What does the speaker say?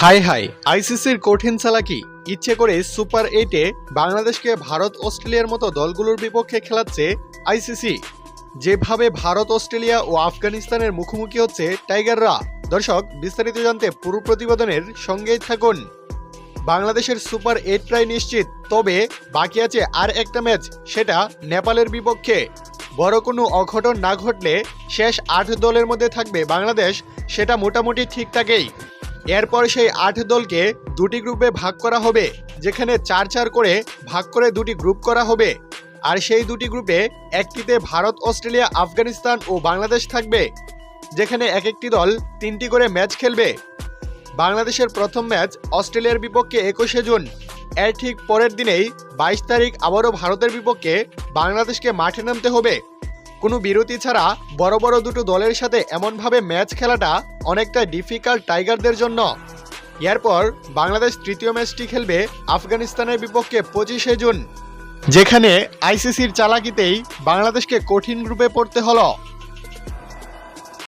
High high. আইসিসির কঠিন চালাকি ইচ্ছে করে সুপার এইটে বাংলাদেশকে ভারত, অস্ট্রেলিয়ার মতো দলগুলোর বিপক্ষে খেলাচ্ছে আইসিসি। যেভাবে ভারত, অস্ট্রেলিয়া ও আফগানিস্তানের মুখোমুখি হচ্ছে টাইগাররা। দর্শক, বিস্তারিত জানতে পুরো প্রতিবেদনের সঙ্গেই থাকুন। বাংলাদেশের সুপার এইট প্রায় নিশ্চিত, তবে বাকি আছে আর একটা ম্যাচ, সেটা নেপালের বিপক্ষে। বড় কোনো অঘটন না ঘটলে শেষ আট দলের মধ্যে থাকবে বাংলাদেশ, সেটা মোটামুটি ঠিকঠাকই এরপর সেই আট দলকে দুটি গ্রুপে ভাগ করা হবে, যেখানে চার চার করে ভাগ করে দুটি গ্রুপ করা হবে। আর সেই দুটি গ্রুপে একটিতে ভারত, অস্ট্রেলিয়া, আফগানিস্তান ও বাংলাদেশ থাকবে, যেখানে এক একটি দল তিনটি করে ম্যাচ খেলবে। বাংলাদেশের প্রথম ম্যাচ অস্ট্রেলিয়ার বিপক্ষে একুশে জুন। এর ঠিক পরের দিনেই বাইশ তারিখ আবারও ভারতের বিপক্ষে বাংলাদেশকে মাঠে নামতে হবে। কোনো বিরতি ছাড়া বড় বড় দুটো দলের সাথে এমনভাবে ম্যাচ খেলাটা অনেকটা ডিফিকাল্ট টাইগারদের জন্য। এরপর বাংলাদেশ তৃতীয় ম্যাচটি খেলবে আফগানিস্তানের বিপক্ষে পঁচিশে জুন, যেখানে আইসিসির চালাকিতেই বাংলাদেশকে কঠিন গ্রুপে পড়তে হলো।